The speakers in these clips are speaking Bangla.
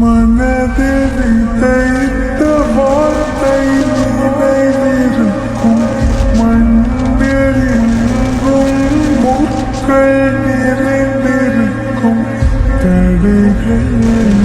மனதில் தைத்த வார்த்தை நினைவிருக்கும் மண்ணில் எங்கும் முட்கள் நிறைந்திருக்கும் தடைகள்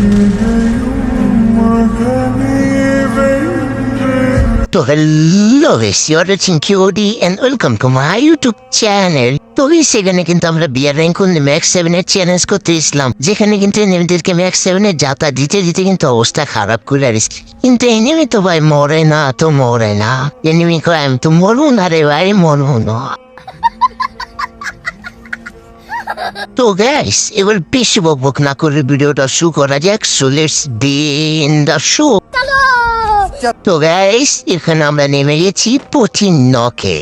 তো হ্যালো বেশিওর চিনকিওডি and welcome to my YouTube channel তো সেখানে কিন্তু আমরা বিয়ার র্যাঙ্ক ম্যাক্স সেভেনের চ্যালেঞ্জ করতে ইসলাম যেখানে কিন্তু এনিমিদেরকে ম্যাক্স সেভেনের যাতা দিতে দিতে কিন্তু অবস্থা খারাপ করে আরিস কিন্তু এনিমি তো ভাই, মরে না তো মরে না। এনিমি কয়, আমি তো মরবো না রে ভাই, মরবো না। তো গ্যাস এবার বেশি বকবক না করে ভিডিওটা শুরু করা যাক। So let's begin the show তো গাইস এখানে আমরা নেমে গেছি পথিন নকে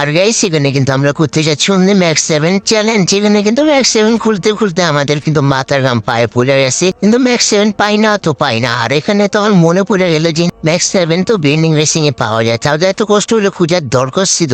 আর গাইস এখানে কিন্তু আমরা করতে যাচ্ছি অন্য ম্যাক্স সেভেন চ্যালেঞ্জ এখানে কিন্তু ম্যাক্স সেভেন খুলতে খুলতে আমাদের কিন্তু মাথার গাম পায়ে পড়ে গেছে। কিন্তু ম্যাক্স সেভেন পাই না তো পাই না। আর এখানে তো আমার মনে পড়ে গেল যে ম্যাক্স সেভেন তো বেন্ডিং রেসিং এ পাওয়া যায়। তাহলে এত কষ্ট হলে খুঁজার দরকার ছিল।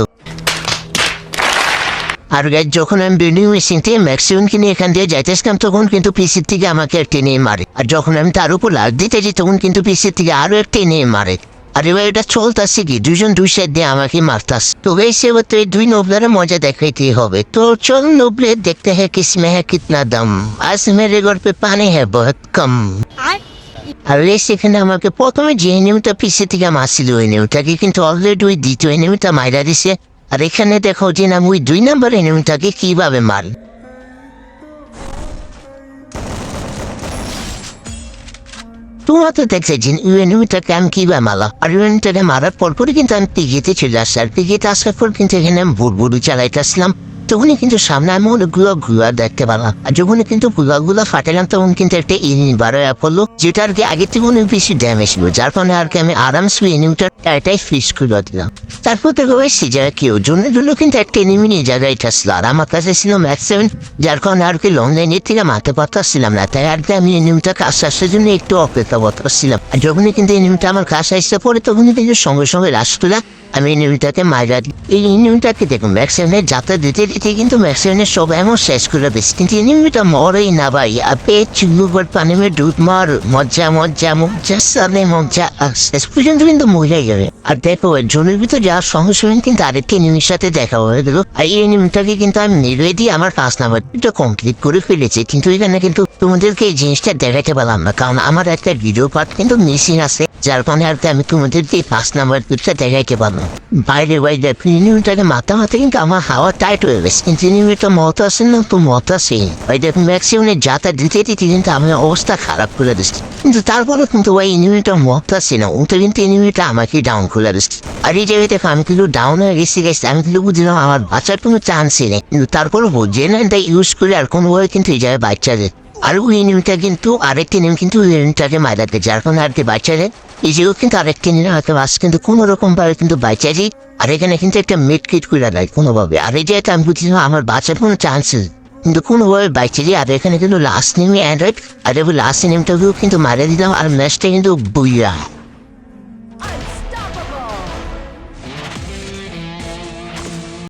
আর গাইজ যখন আমি বেন্ডিং মেশিন থেকে ম্যাক্সিমাম কিনে এখান দিয়ে যাইতেছিলাম তখন কিন্তু পিসির থেকে আমাকে একটা নিয়ে মারে। আর যখন আমি তার উপর লাগ দিতে যাই তখন কিন্তু পিসির থেকে আরও একটা নিয়ে মারে। আর এবার এটা চলতেছে কি? দুজন দুই সাইড দিয়ে আমাকে মারতাস তো গাইস এবার তো এই দুই নোবলারে মজা দেখাইতেই হবে। তো চল নোবলে দেখতে হ্যাঁ কিসমে হ্যাঁ কিতনা দম। আজ মেরে ঘর পে পানি হ্যাঁ বহুত কম। আর? এই সেখানে আমাকে প্রথমে যে এনিমিটা পিছিয়ে থেকে মারছিল ওই এনিমিটাকে কিন্তু অলরেডি ওই দ্বিতীয় এনিমিটা মাইরা দিছে। আর এখানে দেখো যে না ওই দুই নম্বর এনিমিটাকে কীভাবে মার। তোমরা তো দেখছে যে ওই এনিমিটাকে আমি কীভাবে মালা আর ওই এনিমিটাকে মারার পরপরই কিন্তু আমি পিগিতে চলে আসছি আর পিগিতে আসার পর কিন্তু এখানে আমি বুড়বুড়ি চালাইতেছিলাম তখনই কিন্তু সামনে আমি অনেকগুলো গুলা দেখতে পেলাম। আর যখন কিন্তু গুলাগুলো ফাটালাম তখন কিন্তু একটা ইনিং বার হয়ে পড়ল যেটা আর কি আগে থেকে অনেক বেশি ড্যামেজ ছিল যার কারণে আর কি আমি আরামসে ইনিংটা এটাই ফিস করে দিলাম। তারপর থেকে এসেছি যারা কেউ জন্য দিল কিন্তু একটা এনিমি নিয়ে জায়গায় এটা ছিল। আর আমার কাছে ছিল ম্যাক্স সেভেন যার কারণে আর কি লং লাইনের থেকে মারতে পারতাম না। তাই আর কি আমি এনিমিটা কাজ আসার জন্য একটু অপেক্ষা করতেছিলাম। আর যখনই কিন্তু এনিমিটা আমার কাছে আসতে পরে তখনই কিন্তু সঙ্গে সঙ্গে রাষ্ট্রটা আমি এনিমিটাকে দিই। এই এনিমিটাকে দেখুন ম্যাক্সিমানের যাত্রা দিতে দিতে কিন্তু ম্যাক্সিমানের সব এমন শেষ করে দিচ্ছে কিন্তু এনিমিটা মরেই না ভাই। আপে চুগুবার পানি মে ডুব মার মজা মজা মজা সামনে মজা শেষ পর্যন্ত কিন্তু মরে যাবে আর দেখো জমির ভিতর যাওয়ার সঙ্গে সঙ্গে কিন্তু আরেকটি এনিমির সাথে দেখা হয়ে গেল। আর এই এনিমিটাকে কিন্তু আমি নির্বে দিয়ে আমার পাঁচ নাম্বারটা কমপ্লিট করে ফেলেছি। কিন্তু এখানে কিন্তু তোমাদেরকে এই জিনিসটা দেখাতে পারলাম না। কারণ আমার একটা ভিডিও পার্ট কিন্তু মিসিং আছে। যার কারণে আর আমি তোমাদেরকে এই পাঁচ নাম্বার দুধটা দেখাইতে পারলাম। বাইরে বাইরে এনিমিটাকে মাথা মাথা কিন্তু আমার হাওয়া টাইট হয়ে গেছে। কিন্তু এনিমিটা মত আছে না, তো মত আছে। ওই দেখুন ম্যাক্সিমামে যাতা দিতে দিতে কিন্তু আমার অবস্থা খারাপ করে দিচ্ছে। কিন্তু তারপরে কিন্তু ওই এনিমিটা মত আছে না। ওটা কিন্তু এনিমিটা আমাকে ডাউন করে দিচ্ছে আর এই জায়গায় দেখো আমি কিন্তু ডাউন হয়ে গেছি আমি কিন্তু বুঝলাম আমার বাচ্চার কোনো চান্সই নেই। কিন্তু তারপরে বুঝে না এটা ইউজ করে আর কোনোভাবে কিন্তু এই জায়গায় বাচ্চা যায় আর ওই নিমটা কিন্তু আরেকটি নিম কিন্তু ওই এনিমিটাকে মারাতে যার কারণে আর কি বাচ্চাদের এই যেও কিন্তু আরেকটি নিয়ে হয়তো বাস কিন্তু কোনো রকম ভাবে কিন্তু বাচ্চা যাই আর এখানে কিন্তু একটা মেড কিট করে দেয় কোনোভাবে। আর এই জায়গাটা আমি বুঝলাম আমার বাচ্চার কোনো চান্সেস কিন্তু কোনোভাবে যাই আর এখানে কিন্তু লাস্ট নেমে অ্যান্ড্রয়েড আর এবার লাস্ট নেমটাকেও কিন্তু মারা দিলাম, আর ম্যাচটা কিন্তু বইয়া।